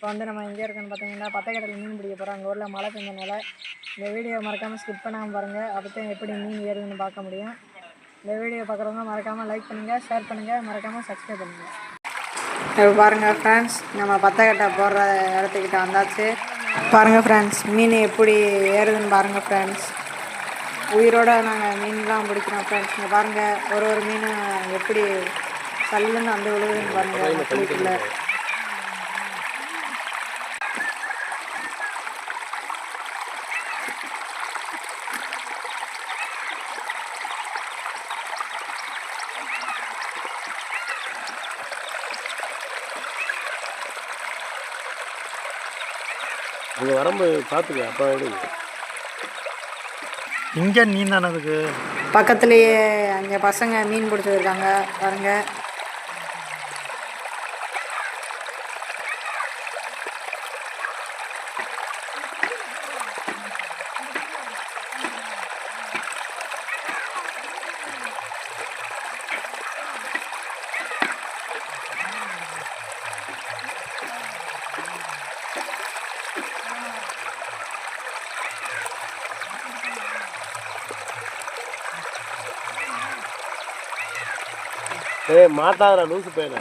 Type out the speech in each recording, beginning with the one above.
இப்போ வந்து நம்ம எங்கே இருக்கோன்னு பார்த்தீங்கன்னா பத்தக்கடையில் மீன் பிடிக்க போகிறோம் அங்கே ஊரில் மழை பெஞ்சனால இந்த வீடியோ மறக்காமல் ஸ்கிப் பண்ணாமல் பாருங்கள் அப்போ தான் எப்படி மீன் ஏறுதுன்னு பார்க்க முடியும். இந்த வீடியோ பார்க்குறவங்க மறக்காமல் லைக் பண்ணுங்கள் ஷேர் பண்ணுங்கள் மறக்காமல் சப்ஸ்கிரைப் பண்ணுங்கள் இப்போ பாருங்கள் ஃப்ரெண்ட்ஸ் நம்ம பத்தக்கட்டை போடுற இடத்துக்கிட்ட வந்தாச்சு. பாருங்கள் ஃப்ரெண்ட்ஸ் மீன் எப்படி ஏறுதுன்னு பாருங்கள் ஃப்ரெண்ட்ஸ் உயிரோட நாங்கள் மீன்லாம் பிடிக்கிறோம் ஃப்ரெண்ட்ஸ் இங்கே பாருங்கள் ஒரு ஒரு மீனும் எப்படி கல்லுன்னு வந்து விழுகுதுன்னு பாருங்கள் பிடிக்கல அங்கே வரும்போது பார்த்துக்க அப்போ எடுங்க இங்கே நீ தானே அதுக்கு பக்கத்துலேயே அங்கே பசங்க மீன் பிடிச்சிருக்காங்க பாருங்க. ஏய் மாட்டாதடா லூசு பையனை.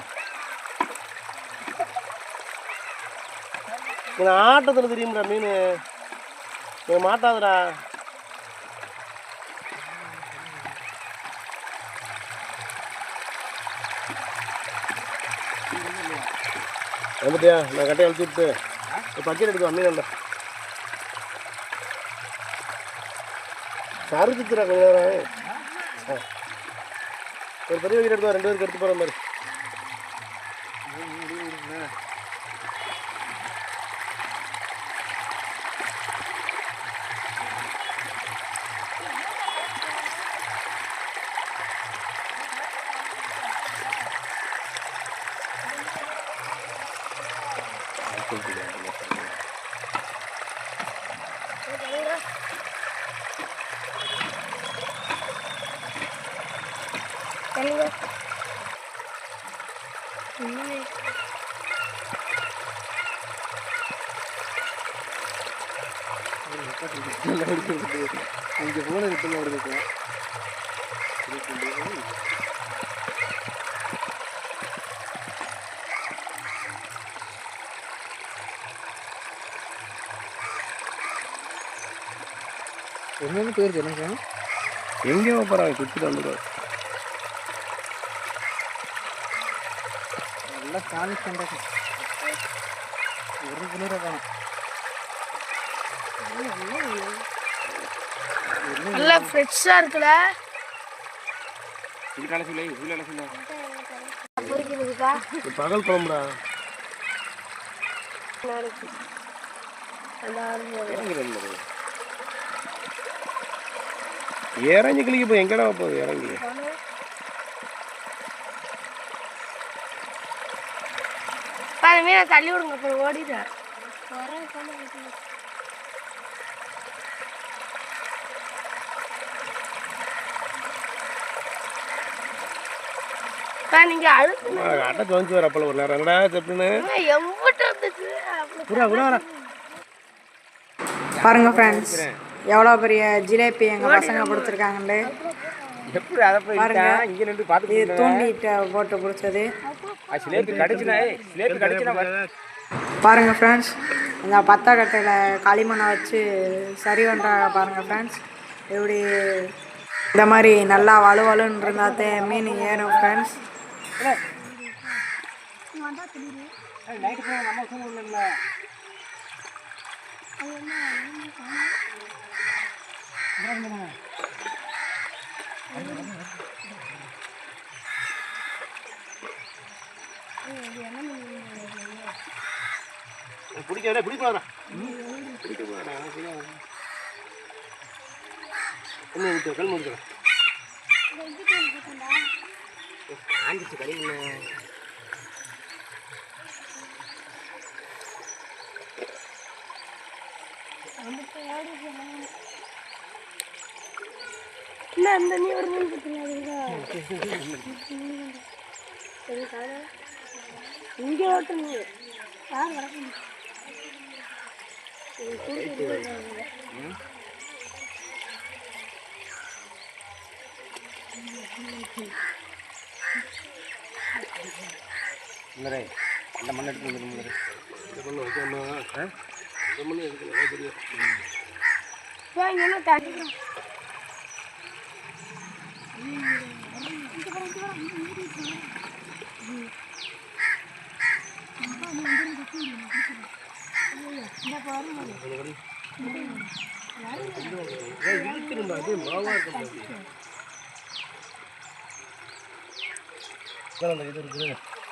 நான் ஆட்டத்தில் தெரியும்டா மீன். நீ மாட்டாதடா. வந்துட்டியா? நான் கட்டையை அழிச்சு விட்டு. பக்கெட் எடுத்து மீன் இல்லை சருத்துச்சுடா கொஞ்ச நேரம். ஆ. ஒரு பெரிய வீடு எடுத்து வா, இங்கே போன இடத்துல வருது என்னென்னு பேர் தெரியுங்க எங்கேயோ போகிறாங்க சுற்றிட்டு வந்துடும் நல்லா காலிஷ் பண்ணுறது ஒரு குளிர காணும் நல்லா ஃப்ரெஷ்ஷாக இருக்குல்ல? இது காலை சொல்லி? உள்ள சொல்ல பகல் குழம்புடா. இறங்கி கிளிக்க போய் எங்கடா போகுது இறங்கி? பாரு மீனை தள்ளி விடுங்க அப்புறம் ஓடிடுறேன். நீங்க அழுத்து அட்டை வந்து வர அப்பல ஒரு நேரம். என்னடா செப்புன்னு எம்பிட்டு வந்துச்சு. அப்படி புறா புறா வரா பாருங்க ஃப்ரெண்ட்ஸ் எவ்வளோ பெரிய ஜிலேபி எங்கள் பசங்க கொடுத்துருக்காங்கன்னு. எப்படி அதை போய் பாருங்க. இங்கே நின்று பார்த்து இது தூண்டிட்ட போட்டு பிடிச்சது பாருங்க ஃப்ரெண்ட்ஸ் இந்த பத்தாக்கட்டையில் களிமண்ணை வச்சு சரி பண்ணுறாங்க பாருங்க ஃப்ரெண்ட்ஸ் இப்படி இந்த மாதிரி நல்லா வலுவலுன்னு இருந்தாத்தே மீன் ஏறும் ஃப்ரெண்ட்ஸ் பிடிக்கல பிடிக்கூடாதா பிடிக்கூடாதா கல் முடிச்சு கல் முடிச்சு காஞ்சிச்சு கறி என்ன? இந்த நீ ஒரு கொடுத்துருங்க இங்கே ஓட்டு நீ. இல்லைரே இந்த மண் எடுத்து வந்து முன்னரே. இந்த மண் வைக்காம ஆ இந்த மண் தெரியும் இழுத்துருமா அது மாவா இருக்கும் அந்த இது இருக்குது.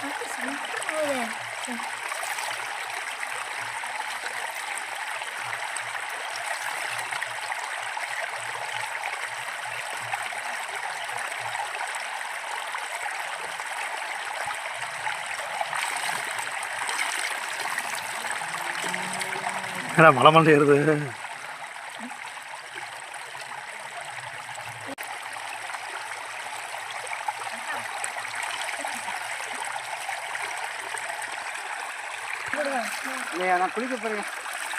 ஏறுங்க கருதுங்க ஏறுங்க ஏறுங்க ஏன்னா மலை மலை ஏறுது? நான் குளிக்க போகிறேன்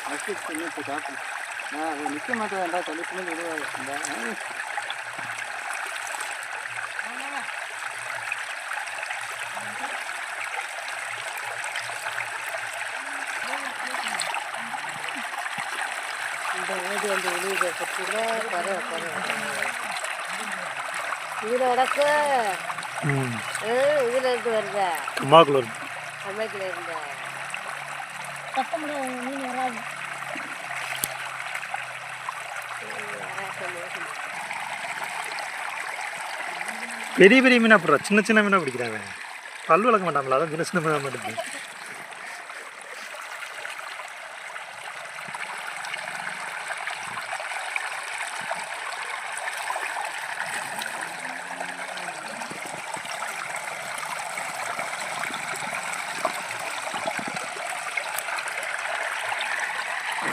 ஃபஸ்ட்டு பண்ணி இப்போ காட்டு நான் அது நிற்க மாட்டேன் வேண்டாம் சொல்லிட்டு விடுவாங்க இந்த இந்த ஓடி வந்து வெளியே பற்றினா பரவ பரவ இதுல உடக்கு ம். இதுல இருந்து வருத? அம்மாக்குள்ள இருக்கு சமைக்கல இருந்த. கத்த முடியாது மீன் வராது. பெரிய பெரிய மீனா போடுறா சின்ன சின்ன மீனா பிடிக்கிறாங்க பல் வளர்க்க மாட்டாங்களா அதான் சின்ன சின்ன மீனா மாட்டேங்குது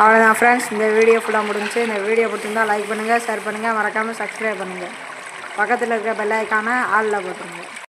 அவ்வளோதான் ஃப்ரெண்ட்ஸ் இந்த வீடியோ ஃபுல்லாக முடிஞ்சு இந்த வீடியோ பிடிச்சிருந்தால் லைக் பண்ணுங்கள் ஷேர் பண்ணுங்கள் மறக்காமல் சப்ஸ்கிரைப் பண்ணுங்கள் பக்கத்தில் இருக்க பெல் ஐக்கானை ஆளில் போட்டுருங்க.